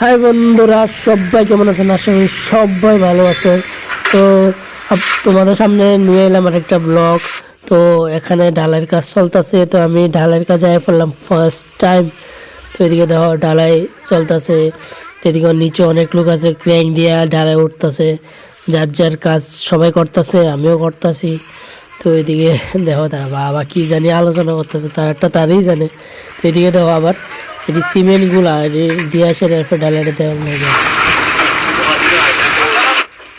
High বন্ধুরা, সবাই কেমন আছেন? করি সবাই ভালো আছে। তো তোমাদের সামনে নিয়ে এলাম আর একটা ব্লগ তো এখানে ঢালাইয়ের কাজ চলতেছে। তো আমি ঢালাইয়ের কাজে আয় পড়লাম ফার্স্ট টাইম তো এদিকে দেখো ঢালাই চলতেছে। এদিকে নিচে অনেক লোক আছে ক্র্যাং দিয়ে ঢালাই উঠতেছে। যার যার কাজ সবাই করতেছে, আমিও করতেছি। তো এদিকে দেখো তারা বাবা কি জানি আলোচনা করতেছে, তার একটা তারই জানে। তো এদিকে দেখো আবার এটি সিমেন্টগুলা দিয়ে আসে এরপর দেওয়া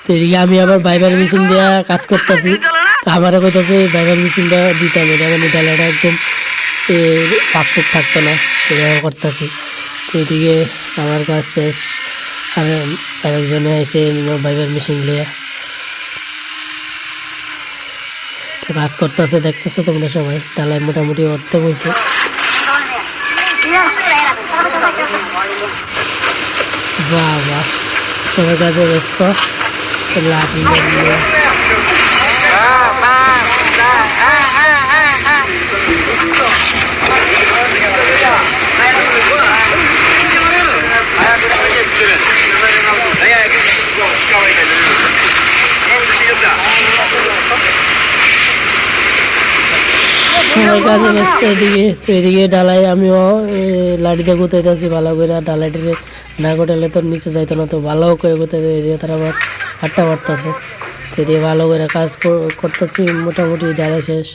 তো এদিকে আমি আবার বাইবার মেশিন দিয়ে কাজ করতেছি। তো আমারও কইতাছে বাইবার মেশিনটা দিতে হবে মানে ডালাটা একদম পাকপুক থাকতো না সেভাবে করতেছি। তো এদিকে আমার কাজ শেষ, আর আরেকজনে এসে বাইবার মেশিন লিয়ে তো কাজ করতেছে, দেখতেছো তোমরা সবাই ডালাই মোটামুটি অর্থ হয়েছে বাহ সবাই কাজে ব্যস্ত লাঠি সবাই কাজে ব্যস্ত এদিকে তো এদিকে ডালাই আমিও এ, লাঠিতে গুতাইতেছি ভালো করে। ডালাইটিতে না গোটালে তোর নিচে যাইতো না তো ভালো করে গুতাইতে এদিকে তারা আবার আটটা মারতেছে তো এদিকে ভালো করে কাজ কর- করতেছি মোটামুটি ডালাই শেষ।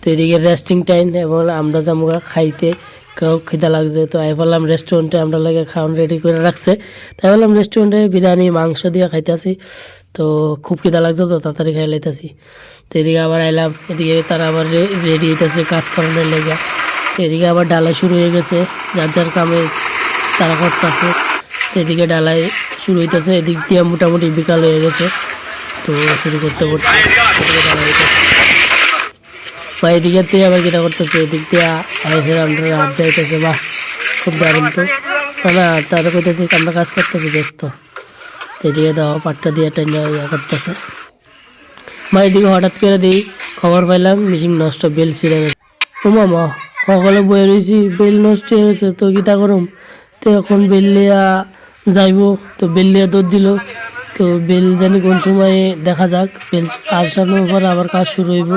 তো এদিকে রেস্টিং টাইম এবং আমরা জামুকা খাইতে কেউ খিদা লাগছে তো আই বললাম রেস্টুরেন্টে আমরা লাগে খাওয়ান রেডি করে রাখছে। তাই বললাম রেস্টুরেন্টে বিরিয়ানি মাংস দিয়ে খাইতেছি। তো খুব খিদা লাগছে তো তাড়াতাড়ি খাই লাইতেছি। তো এদিকে আবার আইলাম এদিকে তারা আবার রেডি হইতেছে কাজ করানোর লেগে। তো এদিকে আবার ডালাই শুরু হয়ে গেছে যার যার কামে তারা করতেছে। এদিকে ডালাই শুরু হইতেছে এদিক দিয়ে মোটামুটি বিকাল হয়ে গেছে। তো শুরু করতে করতে বা এদিকে দিয়ে আবার যেটা করতেছে এদিক দিয়ে আমরা হাত যাইতেছে বাহ খুব দারুণ তো। না, তারা কইতেছে আমরা কাজ করতেছি ব্যস্ত। এদিকে দাও, পাট্টা দিয়ে টেনে ইয়ে করতেছে। মা, এদিকে হঠাৎ করে দিই, খবর পাইলাম মেশিন নষ্ট বেল ছিঁড়ে গেছে। ও মামা, সকালে বয়ে রয়েছি বেল নষ্ট হয়ে গেছে, তো কিতা করুম? তো এখন বেল লিয়া যাইব, তো বেল লিয়া দৌড় দিল। তো বেল জানি কোন সময় দেখা যাক বেল আসানোর পর আবার কাজ শুরু হইব।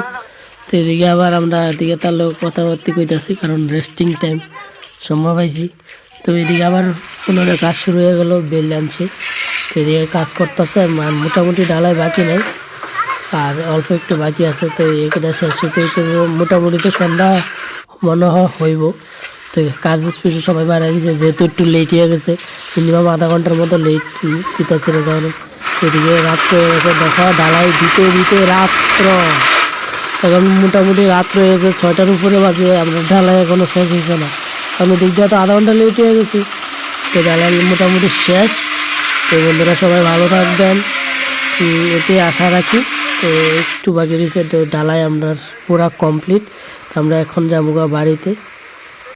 তো এদিকে আবার আমরা এদিকে তার লোক কথাবার্তি কইতাছি, কারণ রেস্টিং টাইম সম্ভব পাইছি তো এদিকে আবার পুনরায় কাজ শুরু হয়ে গেল বেল আনছে। তো এদিকে কাজ করতেছে মোটামুটি ডালাই বাকি নেই, আর অল্প একটু বাকি আছে, তো এইটা শেষ হতে মোটামুটি তো সন্ধ্যা মনে হয় হইব। তো কাজ স্পিডে সবাই মারা গেছে যেহেতু একটু লেট হয়ে গেছে মিনিমাম আধা ঘণ্টার মতো লেট পিতা ছেড়ে যাওয়ানো এদিকে রাত্র হয়ে গেছে, দেখা ডালাই দিতে দিতে রাত্র। এখন মোটামুটি রাত্র হয়ে গেছে, ছয়টার উপরে বাজে, আমরা ঢালাই এখনও শেষ হয়েছে না। কারণ দিক দিয়ে তো আধা ঘণ্টা লেট হয়ে গেছি, তো ঢালাই মোটামুটি শেষ। তো বন্ধুরা সবাই ভালো থাকবেন। এতে আশা রাখি। তো একটু বাকি রয়েছে, তো ডালাই আমরা পুরা কমপ্লিট আমরা এখন যাব বাড়িতে।